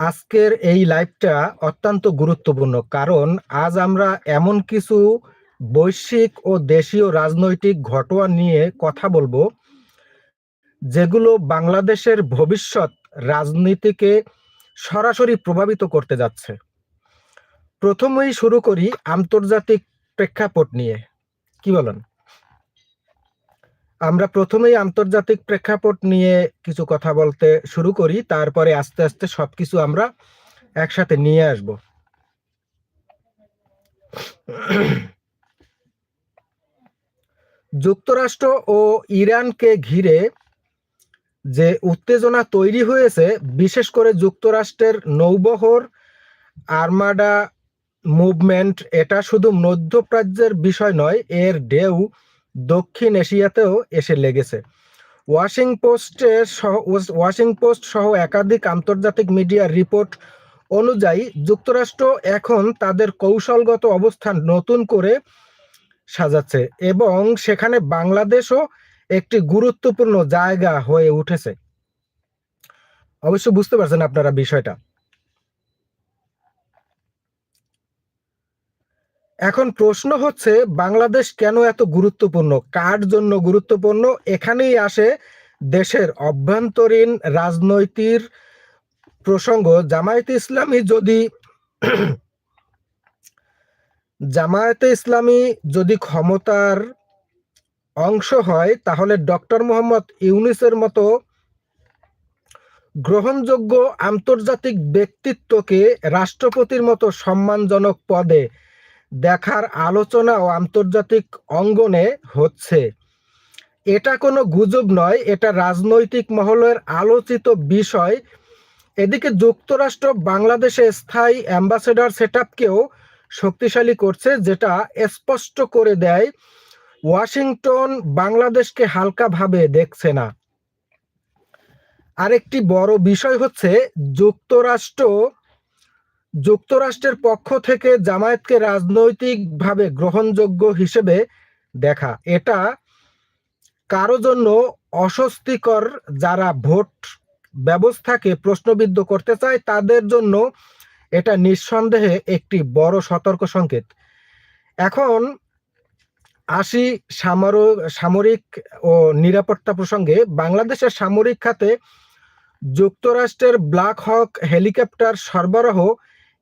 আজকের এই লাইভটা অত্যন্ত গুরুত্বপূর্ণ, কারণ আজ আমরা এমন কিছু বৈশ্বিক ও দেশীয় রাজনৈতিক ঘটনা নিয়ে কথা বলব, যেগুলো বাংলাদেশের ভবিষ্যৎ রাজনীতিকে সরাসরি প্রভাবিত করতে যাচ্ছে। প্রথমেই শুরু করি আন্তর্জাতিক প্রেক্ষাপট নিয়ে। কি বলেন? আমরা প্রথমেই আন্তর্জাতিক প্রেক্ষাপট নিয়ে কিছু কথা বলতে শুরু করি, তারপরে আস্তে আস্তে সবকিছু আমরা একসাথে নিয়ে আসব। যুক্তরাষ্ট্র ও ইরানকে ঘিরে যে উত্তেজনা তৈরি হয়েছে, বিশেষ করে যুক্তরাষ্ট্রের নৌবহর আর্মাডা মুভমেন্ট, এটা শুধু মধ্যপ্রাচ্যের বিষয় নয়, এর ঢেউ দক্ষিণ এশিয়াতেও এসে লেগেছে। ওয়াশিং পোস্টের সহ, ওয়াশিং পোস্ট সহ একাধিক আন্তর্জাতিক মিডিয়ার রিপোর্ট অনুযায়ী যুক্তরাষ্ট্র এখন তাদের কৌশলগত অবস্থান নতুন করে সাজাচ্ছে এবং সেখানে বাংলাদেশও একটি গুরুত্বপূর্ণ জায়গা হয়ে উঠেছে। অবশ্য বুঝতে পারছেন আপনারা বিষয়টা। এখন প্রশ্ন হচ্ছে, বাংলাদেশ কেন এত গুরুত্বপূর্ণ? কার জন্য গুরুত্বপূর্ণ? এখানেই আসে দেশের অভ্যন্তরীণ রাজনৈতিক প্রসঙ্গ। জামায়াতে ইসলামী যদি জামায়াতে ইসলামী যদি ক্ষমতার অংশ হয়, তাহলে ডক্টর মোহাম্মদ ইউনিসের মতো গ্রহণযোগ্য আন্তর্জাতিক ব্যক্তিত্বকে রাষ্ট্রপতির মতো সম্মানজনক পদে দেখার আলোচনা ও আন্তর্জাতিক অঙ্গনে হচ্ছে। এটা কোনো গুজব নয়, এটা রাজনৈতিক মহলের আলোচিত বিষয়। এদিকে যুক্তরাষ্ট্র বাংলাদেশে স্থায়ী অ্যাম্বাসেডার সেট শক্তিশালী করছে, যেটা স্পষ্ট করে দেয়, ওয়াশিংটন বাংলাদেশকে হালকাভাবে দেখছে না। আরেকটি বড় বিষয় হচ্ছে যুক্তরাষ্ট্র যুক্তরাষ্ট্রের পক্ষ থেকে জামায়াতকে রাজনৈতিকভাবে গ্রহণযোগ্য হিসেবে দেখা। এটা কারও জন্য অস্বস্তিকর যারা ভোট ব্যবস্থাকে প্রশ্নবিদ্ধ করতে চায়, তাদের জন্য এটা নিঃসন্দেহে একটি বড় সতর্ক সংকেত। এখন আসি সামর, সামরিক ও নিরাপত্তা প্রসঙ্গে বাংলাদেশের সামরিক খাতে যুক্তরাষ্ট্রের ব্ল্যাক হক হেলিকপ্টার সরবরাহ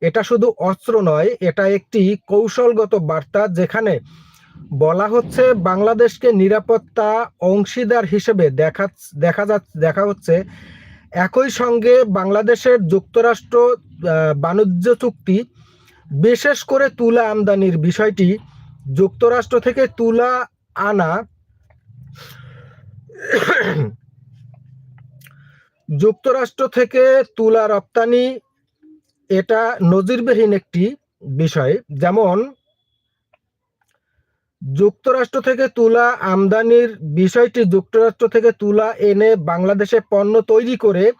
এটা শুধু অস্ত্র নয়, এটা একটি কৌশলগত বার্তা যেখানে বলা হচ্ছে বাংলাদেশকে নিরাপত্তা অংশীদার হিসেবে দেখা দেখা যাচ্ছে দেখা হচ্ছে একই সঙ্গে বাংলাদেশের যুক্তরাষ্ট্র বাণিজ্য চুক্তি, বিশেষ করে তুলা আমদানির বিষয়টি যুক্তরাষ্ট্র থেকে তুলা আনা যুক্তরাষ্ট্র থেকে তুলা রপ্তানি এটা নজিরবিহীন একটি বিষয়। যেমন, যুক্তরাষ্ট্র থেকে তুলা আমদানির বিষয়টি যুক্তরাষ্ট্র থেকে তুলা এনে বাংলাদেশে পণ্য তৈরি করে,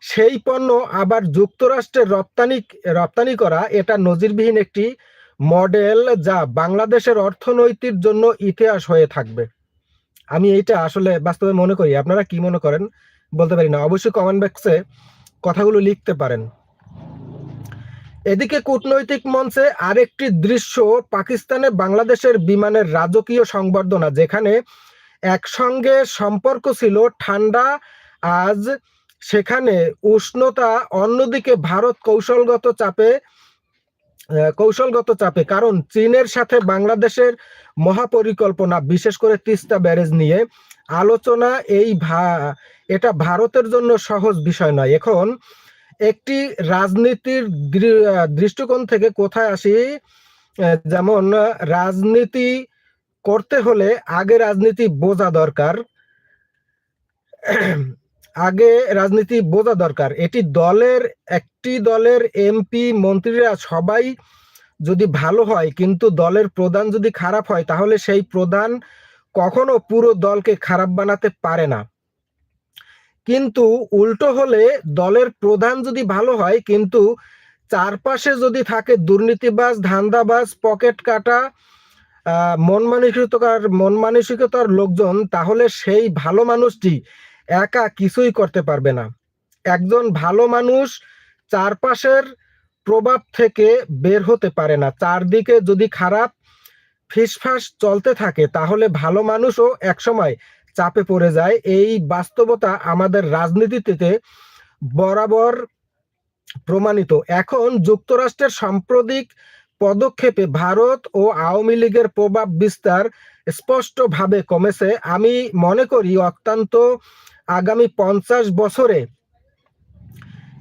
সেই পণ্য আবার যুক্তরাষ্ট্রের রপ্তানি রপ্তানি করা, এটা নজিরবিহীন একটি মডেল যা বাংলাদেশের অর্থনৈতিক জন্য ইতিহাস হয়ে থাকবে। আমি এইটা আসলে বাস্তবে মনে করি। আপনারা কি মনে করেন? বলতে পারি না। অবশ্যই কমেন্ট বক্সে কথাগুলো লিখতে পারেন। এদিকে কূটনৈতিক মঞ্চে আরেকটি দৃশ্য পাকিস্তানে বাংলাদেশের বিমানের রাজকীয় সংবর্ধনা, যেখানে একসঙ্গে সম্পর্ক ছিল ঠান্ডা, আজ সেখানে উষ্ণতা অন্যদিকে ভারত কৌশলগত চাপে কৌশলগত চাপে, কারণ চীনের সাথে বাংলাদেশের মহাপরিকল্পনা, বিশেষ করে তিস্তা ব্যারেজ নিয়ে আলোচনা এই এটা ভারতের জন্য সহজ বিষয় নয়। এখন একটি রাজনীতির দৃষ্টিকোণ থেকে কোথায় আসি যেমন রাজনীতি করতে হলে আগে রাজনীতি বোঝা দরকার। আগে রাজনীতি বোঝা দরকার। এটি দলের, একটি দলের এমপি, মন্ত্রীরা সবাই যদি ভালো হয়, কিন্তু দলের প্রধান যদি খারাপ হয়, তাহলে সেই প্রধান কখনো পুরো দলকে খারাপ বানাতে পারে না। কিন্তু উল্টো হলে দলের প্রধান যদি ভালো হয়, কিন্তু চারপাশে যদি থাকে দুর্নীতিবাজ, ধান্দাবাজ, পকেট কাটা মন মানসিকতার মন মানসিকতার লোকজন, তাহলে সেই ভালো মানুষটি একা কিছুই করতে পারবে না। একজন ভালো মানুষ চারপাশের প্রভাব থেকে বের হতে পারে না। চারদিকে যদি খারাপ ফিসফাস চলতে থাকে, তাহলে ভালো মানুষও একসময় চাপে পড়ে যায়। এই বাস্তবতা আমাদের রাজনীতিতে বরাবর প্রমাণিত। এখন যুক্তরাষ্ট্রের সাম্প্রতিক পদক্ষেপে ভারত ও আওয়ামী লীগের প্রভাব বিস্তার স্পষ্টভাবে কমেছে। আমি মনে করি অত্যন্ত আগামী পঞ্চাশ বছরে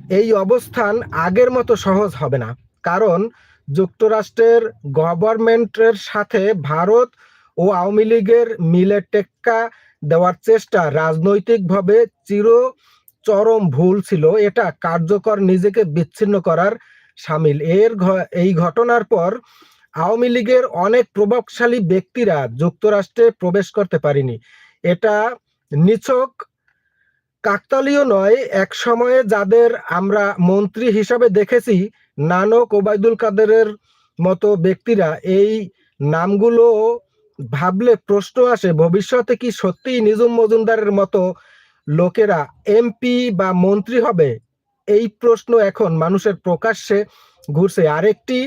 এই অবস্থান আগের মতো সহজ হবে না। কারণ যুক্তরাষ্ট্রের গভর্নমেন্টের সাথে ভারত ও আওয়ামী লীগের মিলে টেক্কা দেওয়ার চেষ্টা। রাজনৈতিকভাবে চির চরম ভুল ছিল। এটা কার্যকর নিজেকে বিচ্ছিন্ন করার সামিল। এর এই ঘটনার পর আওয়ামী লীগের অনেক প্রভাবশালী ব্যক্তিরা যুক্তরাষ্ট্রে প্রবেশ করতে পারেনি। এটা নিছক, কাকতালীয় নয়, এক সময়ে যাদের আমরা মন্ত্রী হিসাবে দেখেছি, নানক ওবায়দুল কাদেরের মতো ব্যক্তিরা। এই নামগুলো ভাবলে প্রশ্ন আসে, ভবিষ্যতে কি সত্যিই নিজুম মজুমদারের মতো লোকেরা এমপি বা মন্ত্রী হবে? এই প্রশ্ন এখন মানুষের প্রকাশ্যে ঘুরছে। আরেকটি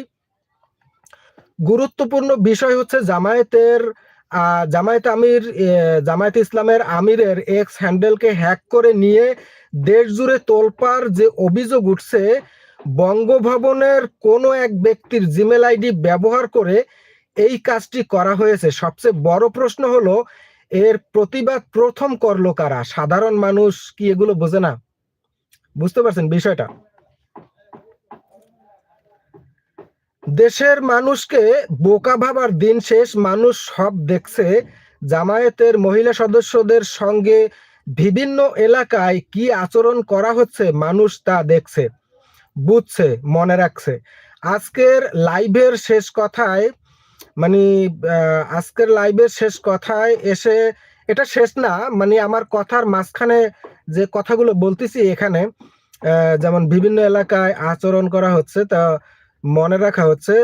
গুরুত্বপূর্ণ বিষয় হচ্ছে জামায়াতের জামায়াত আমির জামায়াত ইসলামের আমিরের এক্স হ্যান্ডেলকে হ্যাক করে নিয়ে দেশ জুড়ে তোলপার যে অভিযোগ উঠছে, বঙ্গভবনের কোনো এক ব্যক্তির জিমেল আইডি ব্যবহার করে এই কাজটি করা হয়েছে। সবচেয়ে বড় প্রশ্ন হলো, এর প্রতিবাদ প্রথম করল কারা? সাধারণ মানুষ কি এগুলো বোঝে না? বুঝতে পারছেন বিষয়টা? দেশের মানুষকে বোকা ভাবার দিন শেষ, মানুষ সব দেখছে জামায়াতের মহিলা সদস্যদের সঙ্গে বিভিন্ন এলাকায় কি আচরণ করা হচ্ছে, মানুষ তা দেখছে, বুঝছে, মনে রাখছে। আজকের লাইভের শেষ কথায় মানে আজকের লাইভের শেষ কথায় এসে, এটা শেষ না মানে আমার কথার মাঝখানে যে কথাগুলো বলতেছি এখানে যেমন বিভিন্ন এলাকায় আচরণ করা হচ্ছে, তা মনে রাখা হচ্ছে,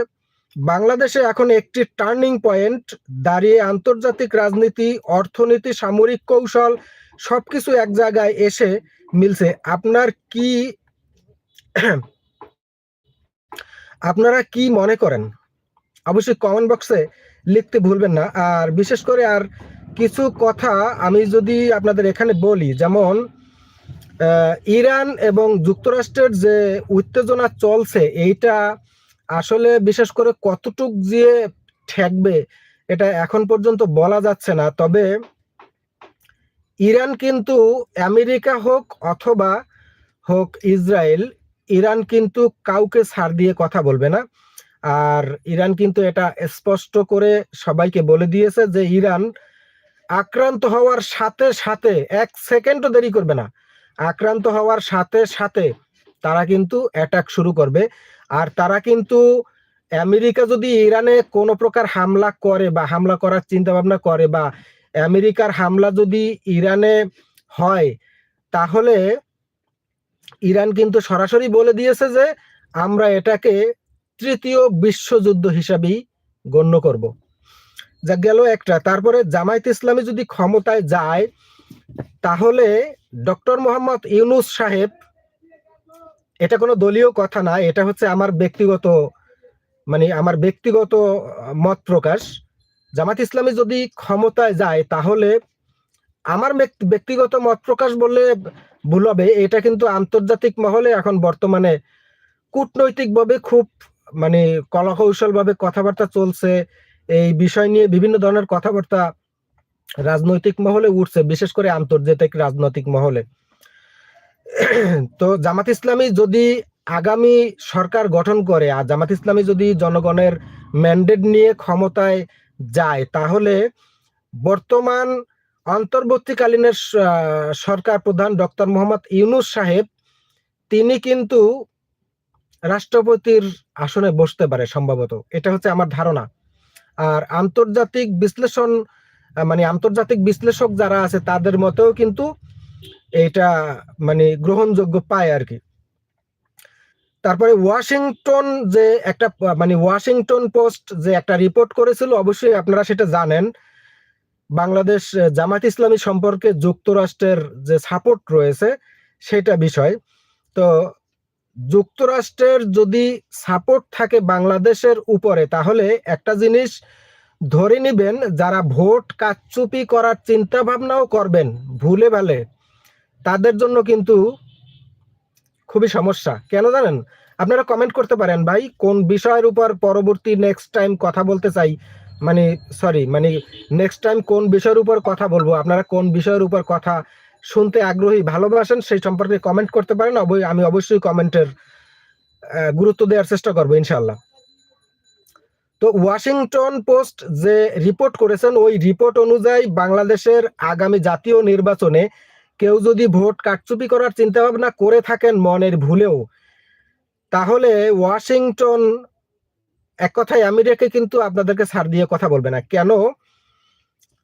বাংলাদেশে এখন একটি টার্নিং পয়েন্ট দাঁড়িয়ে আন্তর্জাতিক রাজনীতি, অর্থনীতি, সামরিক কৌশল, সবকিছু এক জায়গায় এসে মিলছে। আপনার কি, আপনারা কি মনে করেন? অবশ্যই কমেন্ট বক্সে লিখতে ভুলবেন না। আর বিশেষ করে আর কিছু কথা আমি যদি আপনাদের এখানে বলি, যেমন ইরান এবং যুক্তরাষ্ট্রের যে উত্তেজনা চলছে, এইটা আসলে বিশেষ করে কতটুক যে ঠেকবে, এটা এখন পর্যন্ত বলা যাচ্ছে না। তবে ইরান কিন্তু আমেরিকা হোক অথবা হোক ইসরায়েল, ইরান কিন্তু কাউকে ছাড় দিয়ে কথা বলবে না। আর ইরান কিন্তু এটা স্পষ্ট করে সবাইকে বলে দিয়েছে যে ইরান আক্রান্ত হওয়ার সাথে সাথে, এক সেকেন্ডও দেরি করবে না, আক্রান্ত হওয়ার সাথে সাথে তারা কিন্তু অ্যাটাক শুরু করবে। আর তারা কিন্তু আমেরিকা যদি ইরানে কোনো প্রকার হামলা করে বা হামলা করার চিন্তা ভাবনা করে বা আমেরিকার হামলা যদি ইরানে হয়, তাহলে ইরান কিন্তু সরাসরি বলে দিয়েছে যে আমরা এটাকে তৃতীয় বিশ্বযুদ্ধ হিসাবেই গণ্য করব। যা গেল একটা। তারপরে জামায়াত ইসলামী যদি ক্ষমতায় যায়, তাহলে ডক্টর মোহাম্মদ ইউনুস সাহেব, এটা কোনো দলীয় কথা না, এটা হচ্ছে আমার ব্যক্তিগত মানে আমার ব্যক্তিগত মত প্রকাশ। জামাত ইসলামী যদি ক্ষমতায় যায়, তাহলে আমার ব্যক্তিগত মত প্রকাশ বললে ভুল হবে। এটা কিন্তু আন্তর্জাতিক মহলে এখন বর্তমানে কূটনৈতিকভাবে খুব মানে কলাকৌশল ভাবে কথাবার্তা চলছে, এই বিষয় নিয়ে বিভিন্ন ধরনের কথাবার্তা রাজনৈতিক মহলে উঠছে, বিশেষ করে আন্তর্জাতিক রাজনৈতিক মহলে। তো জামাত ইসলামী যদি আগামী সরকার গঠন করে আর জামাত ইসলামী যদি জনগণের ম্যান্ডেট নিয়ে ক্ষমতায় যায়, তাহলে বর্তমান অন্তর্বর্তীকালীনের সরকার প্রধান ডক্টর মোহাম্মদ ইউনুস সাহেব, তিনি কিন্তু রাষ্ট্রপতির আসনে বসতে পারে সম্ভবত। এটা হচ্ছে আমার ধারণা। আর আন্তর্জাতিক বিশ্লেষণ মানে আন্তর্জাতিক বিশ্লেষক যারা আছে তাদের মতেও কিন্তু এটা মানে গ্রহণযোগ্য পায় আর কি। তারপরে ওয়াশিংটন যে একটা মানে ওয়াশিংটন পোস্ট যে একটা রিপোর্ট করেছিল, অবশ্যই আপনারা সেটা জানেন। বাংলাদেশ জামাত ইসলামী সম্পর্কে যুক্তরাষ্ট্রের যে সাপোর্ট রয়েছে, সেটা বিষয়। তো যুক্তরাষ্ট্রের যদি সাপোর্ট থাকে বাংলাদেশের উপরে, তাহলে একটা জিনিস ধরে নিবেন, যারা ভোট কারচুপি করার চিন্তা ভাবনাও করবেন, ভুলে ভালে, তাদের জন্য কিন্তু খুবই সমস্যা। কেন জানেন? আপনারা কমেন্ট করতে পারেন, ভাই, কোন বিষয়ের উপর পরবর্তী নেক্সট টাইম কথা বলতে চাই? মানে সরি মানে নেক্সট টাইম কোন বিষয়ের উপর কথা বলব? আপনারা কোন বিষয়ের উপর কথা শুনতে আগ্রহী, ভালোবাসেন, সেই সম্পর্কে কমেন্ট করতে পারেন। আমি অবশ্যই কমেন্টের গুরুত্ব দেওয়ার চেষ্টা করব ইনশাল্লাহ তো ওয়াশিংটন পোস্ট যে রিপোর্ট করেছেন, ওই রিপোর্ট অনুযায়ী বাংলাদেশের আগামী জাতীয় নির্বাচনে কেউ যদি ভোট কারচুপি করার চিন্তা ভাবনা করে থাকেন মনের ভুলেও, তাহলে ওয়াশিংটন, এক কথায় আমেরিকা কিন্তু আপনাদেরকে ছাড় দিয়ে কথা বলবে না। কেন?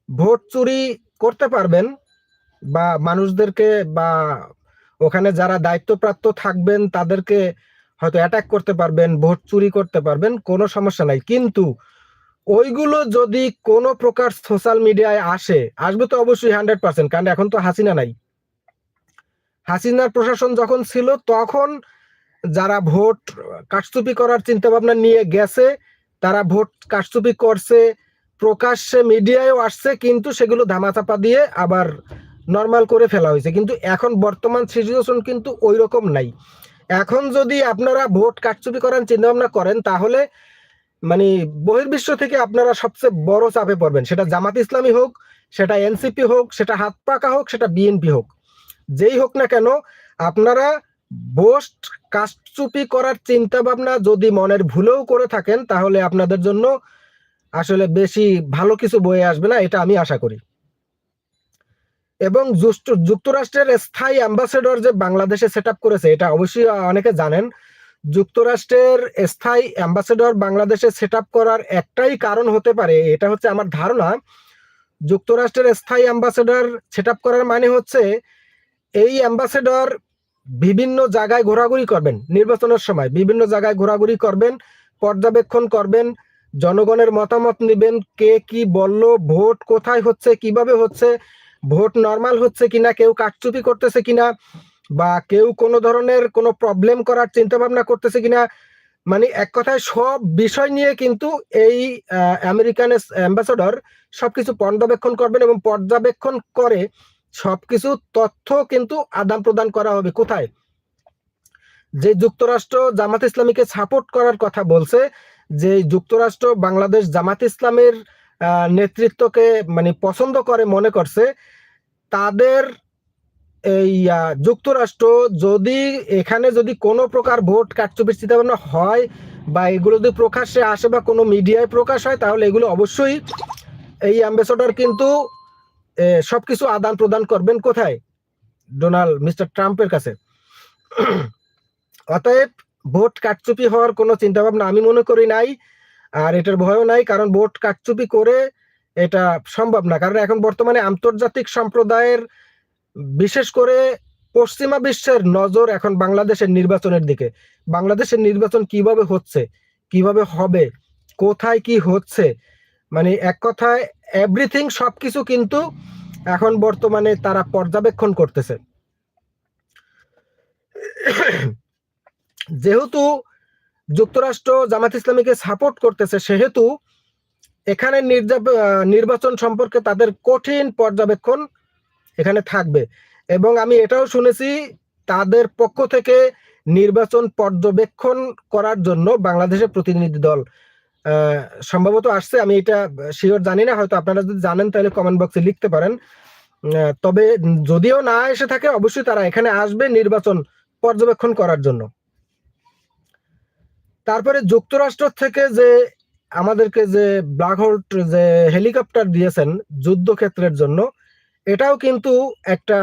ভোট চুরি করতে পারবেন বা মানুষদেরকে বা ওখানে যারা দায়িত্বপ্রাপ্ত থাকবেন, তাদেরকে হয়তো অ্যাটাক করতে পারবেন, ভোট চুরি করতে পারবেন, কোনো সমস্যা নাই। কিন্তু ওইগুলো যদি কোনো প্রকার সোশ্যাল মিডিয়ায় আসে, আসবে তো অবশ্যই হান্ড্রেড পার্সেন্ট কারণ এখন তো হাসিনা নাই। হাসিনার প্রশাসন যখন ছিল, তখন যারা ভোট কারচুপি করার চিন্তা ভাবনা নিয়ে গেছে, তারা ভোট কারচুপি করছে, প্রকাশ্যে মিডিয়ায়ও আসছে, কিন্তু সেগুলো ধামাচাপা দিয়ে আবার নর্মাল করে ফেলা হয়েছে। কিন্তু এখন বর্তমান সিচুয়েশন কিন্তু ওই রকম নাই। এখন যদি আপনারা ভোট কারচুপি করার চিন্তা ভাবনা করেন, তাহলে মানে বহির্বিশ্ব থেকে আপনারা সবচেয়ে বড় চাপে পড়বেন। সেটা জামাত ইসলামী হোক, সেটা এনসিপি হোক, সেটা হাত পাকা হোক, সেটা বিএনপি হোক। যেই হোক না কেন, আপনারা বোস্ট কারচুপি করার চিন্তা ভাবনা যদি মনের ভুলেও করে থাকেন, তাহলে আপনাদের জন্য আসলে বেশি ভালো কিছু বয়ে আসবে না, এটা আমি আশা করি। এবং যুক্তরাষ্ট্রের স্থায়ী অ্যাম্বাসেডর যে বাংলাদেশে সেট করেছে, এটা অবশ্যই অনেকে জানেন। যুক্তরাষ্ট্রের স্থায়ী অ্যাম্বাসেডর বাংলাদেশে সেট করার একটাই কারণ হতে পারে, এটা হচ্ছে আমার ধারণা। যুক্তরাষ্ট্রের স্থায়ী অ্যাম্বাসেডর সেট করার মানে হচ্ছে, এই অ্যাম্বাসেডর বিভিন্ন জায়গায় ঘোরাঘুরি করবেন, নির্বাচনের সময় বিভিন্ন জায়গায় ঘোরাঘুরি করবেন, পর্যবেক্ষণ করবেন, জনগণের মতামত নেবেন, কে কি বলল, ভোট কোথায় হচ্ছে, কীভাবে হচ্ছে ভোট নর্মাল হচ্ছে কিনা, কেউ কাটচুপি করতেছে কিনা, বা কেউ কোনো ধরনের কোনো প্রবলেম করার চিন্তা ভাবনা করতেছে কিনা মানে এক কথায় সব বিষয় নিয়ে কিন্তু এই আমেরিকান অ্যাম্বাসেডর সবকিছু পর্যবেক্ষণ করবেন এবং পর্যবেক্ষণ করে সবকিছু তথ্য কিন্তু আদান প্রদান করা হবে। কোথায়? যে যুক্তরাষ্ট্র জামাত ইসলামীকে সাপোর্ট করার কথা বলছে, যে যুক্তরাষ্ট্র বাংলাদেশ জামাত ইসলামের নেতৃত্বকে মানে পছন্দ করে, মনে করছে, তাদের এই যুক্তরাষ্ট্র যদি এখানে যদি কোনো প্রকার ভোট কারচুপির চিন্তাভাবনা হয় বা এগুলো যদি প্রকাশ্যে আসে বা কোনো মিডিয়ায় প্রকাশ হয়, তাহলে এগুলো অবশ্যই এই অ্যাম্বাসেডর কিন্তু সব কিছু আদান প্রদান করবেন কোথায়? ডোনাল্ড, মিস্টার ট্রাম্পের কাছে। অতএব ভোট কারচুপি হওয়ার কোনো চিন্তাভাবনা আমি মনে করি নাই। আর এটার ভয়ও নাই, কারণ ভোট কাকচুপি করে এটা সম্ভব না। কারণ এখন বর্তমানে আন্তর্জাতিক সম্প্রদায়ের, বিশেষ করে পশ্চিমা বিশ্বের নজর এখন বাংলাদেশের নির্বাচনের দিকে। বাংলাদেশের নির্বাচন কীভাবে হচ্ছে, কীভাবে হবে, কোথায় কি হচ্ছে মানে এক কথায় এভরিথিং সবকিছু কিন্তু এখন বর্তমানে তারা পর্যবেক্ষণ করতেছে। যেহেতু যুক্তরাষ্ট্র জামাত ইসলামীকে সাপোর্ট করতেছে, সেহেতু এখানে নির্বাচন সম্পর্কে তাদের কঠিন পর্যবেক্ষণ এখানে থাকবে। এবং আমি এটাও শুনেছি, তাদের পক্ষ থেকে নির্বাচন পর্যবেক্ষণ করার জন্য বাংলাদেশের প্রতিনিধি দল সম্ভবত আসছে। আমি এটা শিওর জানি না, হয়তো আপনারা যদি জানেন তাহলে কমেন্ট বক্সে লিখতে পারেন। তবে যদিও না এসে থাকে, অবশ্যই তারা এখানে আসবে নির্বাচন পর্যবেক্ষণ করার জন্য। তারপরে যুক্তরাষ্ট্র থেকে যে আমাদেরকে যে ব্ল্যাক হোল যে হেলিকপ্টার দিয়েছেন যুদ্ধক্ষেত্রের জন্য, এটাও কিন্তু একটা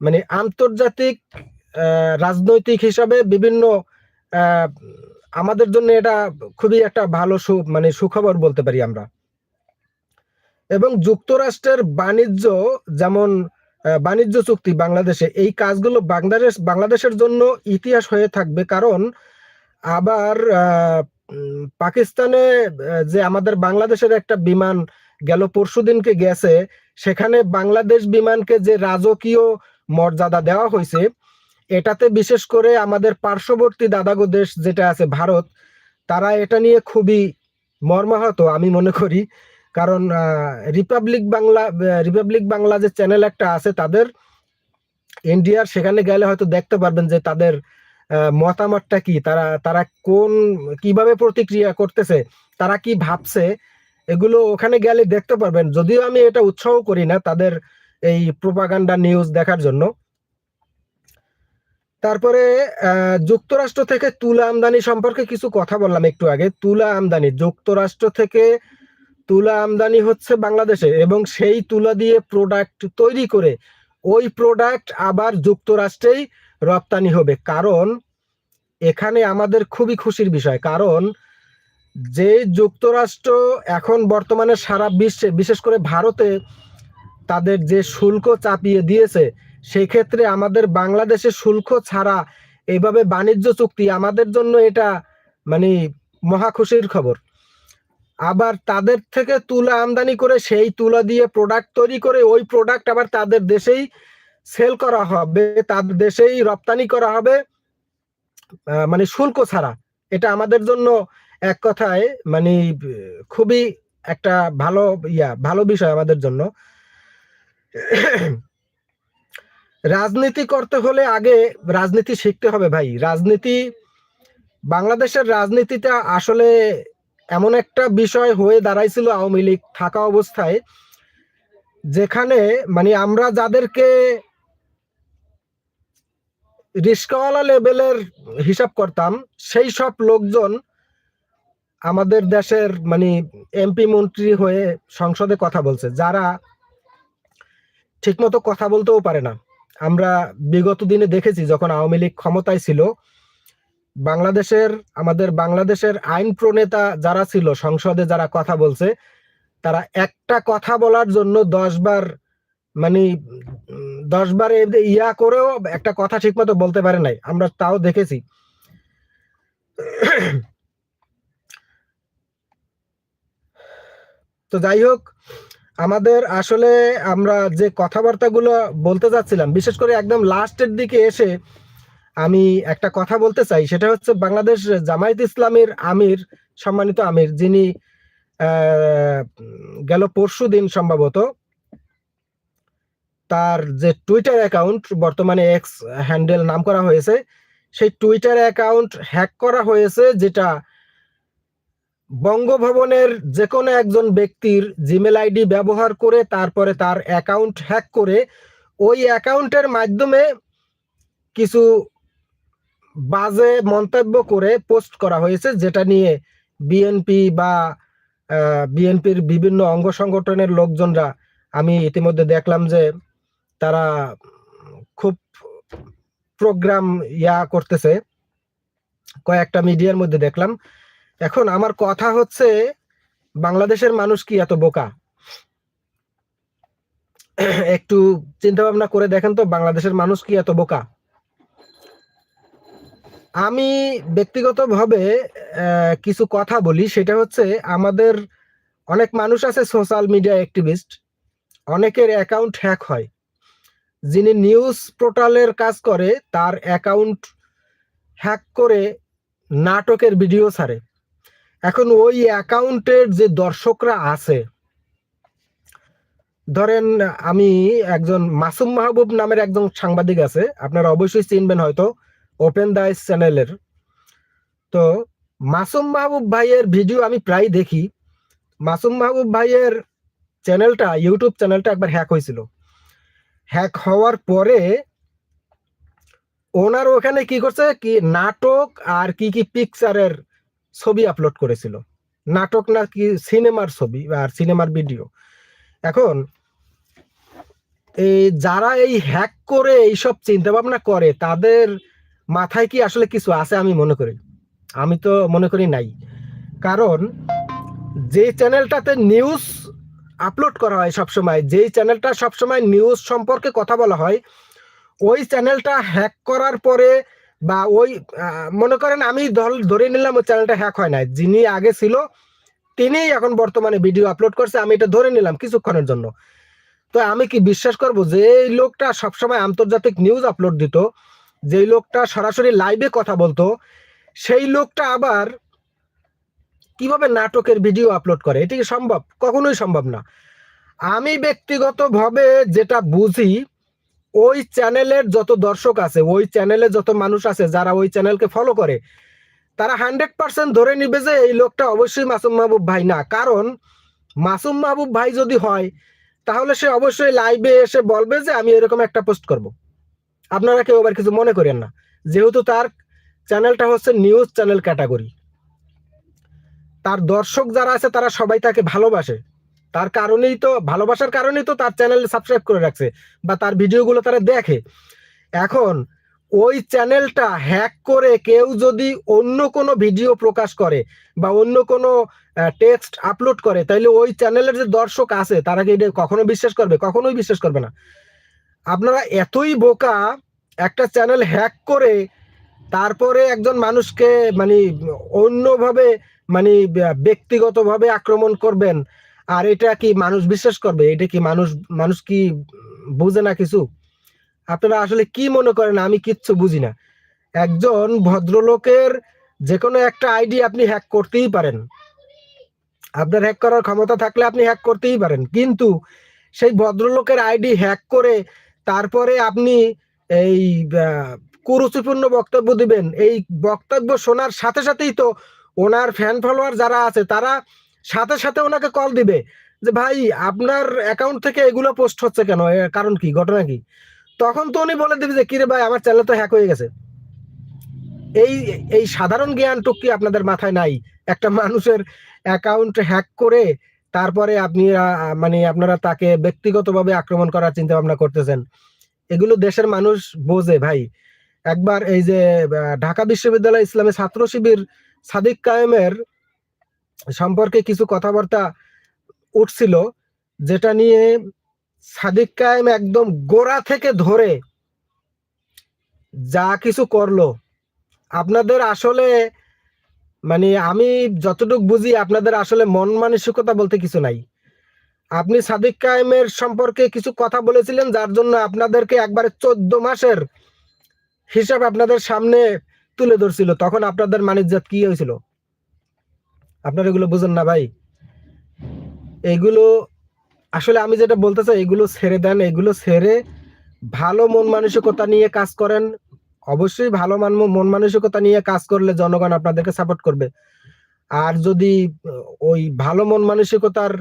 মানে আন্তর্জাতিক রাজনৈতিক হিসাবে বিভিন্ন আমাদের জন্য এটা খুবই একটা ভালো মানে সুখবর বলতে পারি আমরা। এবং যুক্তরাষ্ট্রের বাণিজ্য যেমন বাণিজ্য চুক্তি বাংলাদেশে, এই কাজগুলো বাংলাদেশ, বাংলাদেশের জন্য ইতিহাস হয়ে থাকবে কারণ আবার পাকিস্তানে যে আমাদের বাংলাদেশের একটা বিমান গেল পরশু দিনকে গেছে, সেখানে বাংলাদেশ বিমানকে যে রাজকীয় মর্যাদা দেওয়া হয়েছে, এটাতে বিশেষ করে আমাদের পার্শ্ববর্তী দাদাগো দেশ যেটা আছে ভারত, তারা এটা নিয়ে খুবই মর্মাহত আমি মনে করি। কারণ রিপাবলিক বাংলা রিপাবলিক বাংলা যে চ্যানেল একটা আছে তাদের, ইন্ডিয়ার সেখানে গেলে হয়তো দেখতে পারবেন যে তাদের মতামতটা কি? তারা তারা কোন, কীভাবে প্রতিক্রিয়া করতেছে? তারা কি ভাবছে? এগুলো ওখানে গেলে দেখতে পারবেন। যদিও আমি এটা উৎসাহ করি না তাদের এই প্রোপাগান্ডা নিউজ দেখার জন্য। তারপরে যুক্তরাষ্ট্র থেকে তুলা আমদানি সম্পর্কে কিছু কথা বললাম একটু আগে। তুলা আমদানি, যুক্তরাষ্ট্র থেকে তুলা আমদানি হচ্ছে বাংলাদেশে এবং সেই তুলা দিয়ে প্রোডাক্ট তৈরি করে ওই প্রোডাক্ট আবার যুক্তরাষ্ট্রেই রপ্তানি হবে। কারণ এখানে আমাদের খুবই খুশির বিষয়। কারণ যে যুক্তরাষ্ট্র এখন বর্তমানে সারা বিশ্বে, বিশেষ করে ভারতে তাদের যে শুল্ক চাপিয়ে দিয়েছে, সেই ক্ষেত্রে আমাদের বাংলাদেশে শুল্ক ছাড়া এইভাবে বাণিজ্য চুক্তি আমাদের জন্য এটা মানে মহা খুশির খবর। আবার তাদের থেকে তুলা আমদানি করে সেই তুলা দিয়ে প্রোডাক্ট তৈরি করে ওই প্রোডাক্ট আবার তাদের দেশেই সেল করা হবে তাদের দেশেই রপ্তানি করা হবে মানে শুল্ক ছাড়া। এটা আমাদের জন্য এক কথায় মানে খুবই একটা ভালো ইয়া, ভালো বিষয় আমাদের জন্য। রাজনীতি করতে হলে আগে রাজনীতি শিখতে হবে ভাই। রাজনীতি, বাংলাদেশের রাজনীতিটা আসলে এমন একটা বিষয় হয়ে দাঁড়াইছিল আওয়ামী লীগ থাকা অবস্থায়, যেখানে মানে আমরা যাদেরকে রিস্কাওয়ালা লেভেলের হিসাব করতাম, সেই সব লোকজন আমাদের দেশের মানে এমপি মন্ত্রী হয়ে সংসদে কথা বলছে, যারা ঠিকমতো কথা বলতেও পারে না। আমরা বিগত দিনে দেখেছি যখন আওয়ামী লীগ ক্ষমতায় ছিল, বাংলাদেশের, আমাদের বাংলাদেশের আইন প্রণেতা যারা ছিল, সংসদে যারা কথা বলছে, তারা একটা কথা বলার জন্য দশ বার মানে দশ বার ইয়া করেও একটা কথা ঠিক মতো বলতে পারে নাই। আমরা তাও দেখেছি। তো যাই হোক, আমাদের আসলে আমরা যে কথাবার্তাগুলো বলতে যাচ্ছিলাম, বিশেষ করে একদম লাস্টের দিকে এসে আমি একটা কথা বলতে চাই, সেটা হচ্ছে বাংলাদেশ জামায়াত ইসলামের আমির, সম্মানিত আমির, যিনি গেল পরশু দিন সম্ভবত তার যে টুইটার অ্যাকাউন্ট বর্তমানে এক্স হ্যান্ডেল নাম করা হয়েছে, সেই টুইটার অ্যাকাউন্ট হ্যাক করা হয়েছে যেটা বঙ্গভবনের যে কোনো একজন ব্যক্তির জিমেল আইডি ব্যবহার করে তারপরে তার অ্যাকাউন্ট হ্যাক করে ওই অ্যাকাউন্টের মাধ্যমে কিছু বাজে মন্তব্য করে পোস্ট করা হয়েছে যেটা নিয়ে বিএনপি বা বিএনপির বিভিন্ন অঙ্গ সংগঠনের লোকজনরা, আমি ইতিমধ্যে দেখলাম যে তারা খুব প্রোগ্রাম ইয়া করতেছে। কয়েকটা মিডিয়ার মধ্যে দেখলাম। এখন আমার কথা হচ্ছে, বাংলাদেশের মানুষ কি এত বোকা? একটু চিন্তা ভাবনা করে দেখেন তো, বাংলাদেশের মানুষ কি এত বোকা? আমি ব্যক্তিগতভাবে কিছু কথা বলি। সেটা হচ্ছে, আমাদের অনেক মানুষ আছে সোশ্যাল মিডিয়া অ্যাক্টিভিস্ট অনেকের অ্যাকাউন্ট হ্যাক হয়। যিনি নিউজ পোর্টালের কাজ করে, তার অ্যাকাউন্ট হ্যাক করে নাটকের ভিডিও ছাড়ে। এখন ওই অ্যাকাউন্টের যে দর্শকরা আছে, ধরেন আমি একজন মাসুম মাহবুব নামের একজন সাংবাদিক আছে, আপনারা অবশ্যই চিনবেন হয়তো, ওপেন দাইস চ্যানেলের। তো মাসুম মাহবুব ভাইয়ের ভিডিও আমি প্রায় দেখি। মাসুম মাহবুব ভাইয়ের চ্যানেলটা, ইউটিউব চ্যানেলটা একবার হ্যাক হয়েছিল। হ্যাক হওয়ার পরে ওনার ওখানে কি করছে কি নাটক আর কি কি পিকচারের ছবি আপলোড করেছিল। নাটক না কি সিনেমার ছবি আর সিনেমার ভিডিও এখন এই যারা এই হ্যাক করে এইসব চিন্তা ভাবনা করে, তাদের মাথায় কি আসলে কিছু আছে আমি মনে করি আমি তো মনে করি নাই। কারণ যে চ্যানেলটাতে নিউজ আপলোড করা হয় সবসময়। যেই চ্যানেলটা সবসময় নিউজ সম্পর্কে কথা বলা হয়, ওই চ্যানেলটা হ্যাক করার পরে বা ওই মনে করেন আমি দল ধরে নিলাম ওই চ্যানেলটা হ্যাক হয় নাই। যিনি আগে ছিল তিনি এখন বর্তমানে ভিডিও আপলোড করছে, আমি এটা ধরে নিলাম কিছুক্ষণের জন্য। তো আমি কি বিশ্বাস করব যে এই লোকটা সবসময় আন্তর্জাতিক নিউজ আপলোড দিত, যেই লোকটা সরাসরি লাইভে কথা বলতো, সেই লোকটা আবার কীভাবে নাটকের ভিডিও আপলোড করে? এটি কি সম্ভব? কখনোই সম্ভব না। আমি ব্যক্তিগতভাবে যেটা বুঝি, ওই চ্যানেলের যত দর্শক আছে, ওই চ্যানেলে যত মানুষ আছে, যারা ওই চ্যানেলকে ফলো করে, তারা হান্ড্রেড পার্সেন্ট ধরে নিবে যে এই লোকটা অবশ্যই মাসুম মাহবুব ভাই না। কারণ মাসুম মাহবুব ভাই যদি হয়, তাহলে সে অবশ্যই লাইভে এসে বলবে যে আমি এরকম একটা পোস্ট করব। আপনারা কেউ আবার কিছু মনে করেন না। যেহেতু তার চ্যানেলটা হচ্ছে নিউজ চ্যানেল ক্যাটাগরি তার দর্শক যারা আছে, তারা সবাই তাকে ভালোবাসে। তার কারণেই তো, ভালোবাসার কারণেই তো তার চ্যানেল সাবস্ক্রাইব করে রাখছে বা তার ভিডিওগুলো তারা দেখে। এখন ওই চ্যানেলটা হ্যাক করে কেউ যদি অন্য কোনো ভিডিও প্রকাশ করে বা অন্য কোনো টেক্সট আপলোড করে, তাইলে ওই চ্যানেলের যে দর্শক আছে, তারা কি এটা কখনো বিশ্বাস করবে? কখনোই বিশ্বাস করবে না। আপনারা এতই বোকা একটা চ্যানেল হ্যাক করে তারপরে একজন মানুষকে মানে অন্যভাবে মানে ব্যক্তিগতভাবে আক্রমণ করবেন। আর এটা কি মানুষ বিশ্বাস করবে? এটা কি মানুষ মানুষ কি বুঝে না কিছু? আপনারা আসলে কি মনে করেন? আমি কিচ্ছু বুঝি না। একজন ভদ্রলোকের যে কোনো একটা আইডি আপনি হ্যাক করতেই পারেন। আপনার হ্যাক করার ক্ষমতা থাকলে আপনি হ্যাক করতেই পারেন। কিন্তু সেই ভদ্রলোকের আইডি হ্যাক করে তারপরে আপনি এই কুরুচিপূর্ণ বক্তব্য দিবেন। এই বক্তব্য শোনার সাথে সাথেই তো ওনার ফ্যান ফলোয়ার যারা আছে, তারা সাথে সাথে ওনাকে কল দিবে যে, ভাই, আপনার অ্যাকাউন্ট থেকে এগুলো পোস্ট হচ্ছে কেন? কারণ কি? ঘটনা কি? তখন তো উনি বলে দিবে যে, কিরে ভাই, আমার চ্যানেল তো হ্যাক হয়ে গেছে। এই এই সাধারণ জ্ঞানটুক কি আপনাদের মাথায় নাই? একটা মানুষের অ্যাকাউন্ট হ্যাক করে তারপরে আপনি মানে আপনারা তাকে ব্যক্তিগতভাবে আক্রমণ করার চিন্তা ভাবনা করতেছেন। এগুলো দেশের মানুষ বোঝে, ভাই। একবার এই যে ঢাকা বিশ্ববিদ্যালয় ইসলামী ছাত্র শিবির সাদিক কায়েমের সম্পর্কে কিছু কথাবার্তা উঠছিল, যেটা নিয়ে সাদিক কায়েম একদম গোড়া থেকে ধরে যা কিছু করল। আপনাদের আসলে মানে আমি যতটুকু বুঝি, আপনাদের আসলে মন মানসিকতা বলতে কিছু নাই। আপনি সাদিক কায়েমের সম্পর্কে কিছু কথা বলেছিলেন, যার জন্য আপনাদেরকে একবারে চোদ্দ মাসের হিসাব আপনাদের সামনে তুলে ধরছিল, তখন আপনাদের মানিজ্জাত কি হয়েছিল? আপনার এগুলো বুঝেন না ভাই। এগুলো, আসলে আমি যেটা বলতে চাই, এগুলো ছেড়ে দেন, এগুলো ছেড়ে ভালো মন মানসিকতা নিয়ে কাজ করেন। অবশ্যই ভালো মান মন মানসিকতা নিয়ে কাজ করলে জনগণ আপনাদেরকে সাপোর্ট করবে। আর যদি ওই ভালো মন মানসিকতার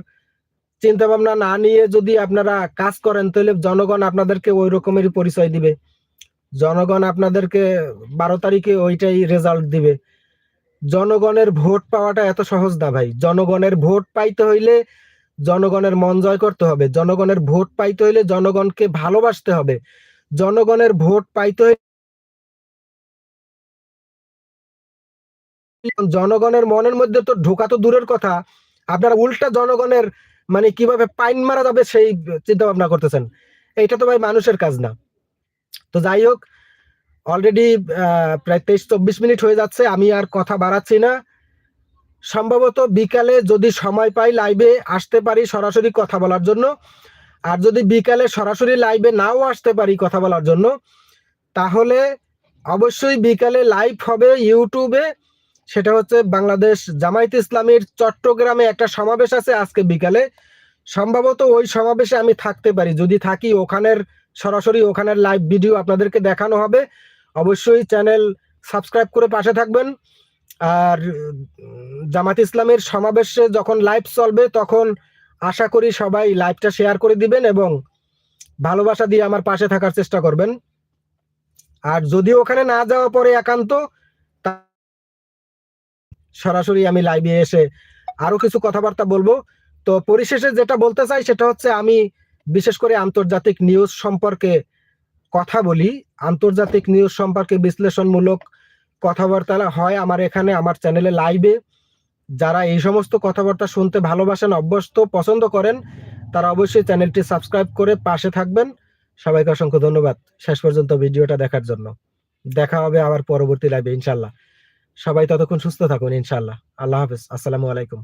চিন্তা ভাবনা না নিয়ে যদি আপনারা কাজ করেন, তাহলে জনগণ আপনাদেরকে ওই রকমেরই পরিচয় দিবে। জনগণ আপনাদেরকে বারো তারিখে ওইটাই রেজাল্ট দিবে। জনগণের ভোট পাওয়াটা এত সহজ না ভাই। জনগণের ভোট পাইতে হইলে জনগণের মন জয় করতে হবে। জনগণের ভোট পাইতে হইলে জনগণকে ভালোবাসতে হবে। জনগণের ভোট পাইতে হইলে জনগণের মনের মধ্যে তো ঢোকা তো দূরের কথা। আপনারা উল্টা জনগণের মানে কীভাবে পাইন মারা যাবে সেই চিন্তা ভাবনা করতেছেন। এইটা তো ভাই মানুষের কাজ না। তো যাই হোক অলরেডি প্রায় তেইশ চব্বিশ মিনিট হয়ে যাচ্ছে, আমি আর কথা বাড়াচ্ছি না। সম্ভবত বিকালে যদি সময় পাই লাইভে আসতে পারি সরাসরি কথা বলার জন্য। আর যদি বিকালে সরাসরি লাইভে নাও আসতে পারি কথা বলার জন্য, তাহলে অবশ্যই বিকালে লাইভ হবে ইউটিউবে সেটা হচ্ছে বাংলাদেশ জামায়াত ইসলামের চট্টগ্রামে একটা সমাবেশ আছে আজকে বিকালে। সম্ভবত ওই সমাবেশে আমি থাকতে পারি। যদি থাকি ওখানের সরাসরি ওখানের লাইভ ভিডিও আপনাদেরকে দেখানো হবে। অবশ্যই চ্যানেল সাবস্ক্রাইব করে পাশে থাকবেন। আর জামাত ইসলামের সমাবেশে যখন লাইভ চলবে, তখন আশা করি সবাই লাইভটা শেয়ার করে দিবেন এবং ভালোবাসা দিয়ে আমার পাশে থাকার চেষ্টা করবেন। আর যদি ওখানে না যাওয়া পরে একান্ত সরাসরি আমি লাইভে এসে আরও কিছু কথাবার্তা বলব। তো পরিশেষে যেটা বলতে চাই, সেটা হচ্ছে আমি বিশেষ করে আন্তর্জাতিক নিউজ সম্পর্কে কথা বলি। আন্তর্জাতিক নিউজ সম্পর্কে বিশ্লেষণমূলক কথাবার্তা হয় আমার এখানে, আমার চ্যানেলে লাইভে যারা এই সমস্ত কথাবার্তা শুনতে ভালোবাসেন, অভ্যস্ত, পছন্দ করেন, তারা অবশ্যই চ্যানেলটি সাবস্ক্রাইব করে পাশে থাকবেন। সবাইকে অসংখ্য ধন্যবাদ শেষ পর্যন্ত ভিডিওটা দেখার জন্য। দেখা হবে আবার পরবর্তী লাইভে ইনশাল্লাহ সবাই ততক্ষণ সুস্থ থাকুন ইনশাল্লাহ আল্লাহ হাফেজ। আসসালামু আলাইকুম।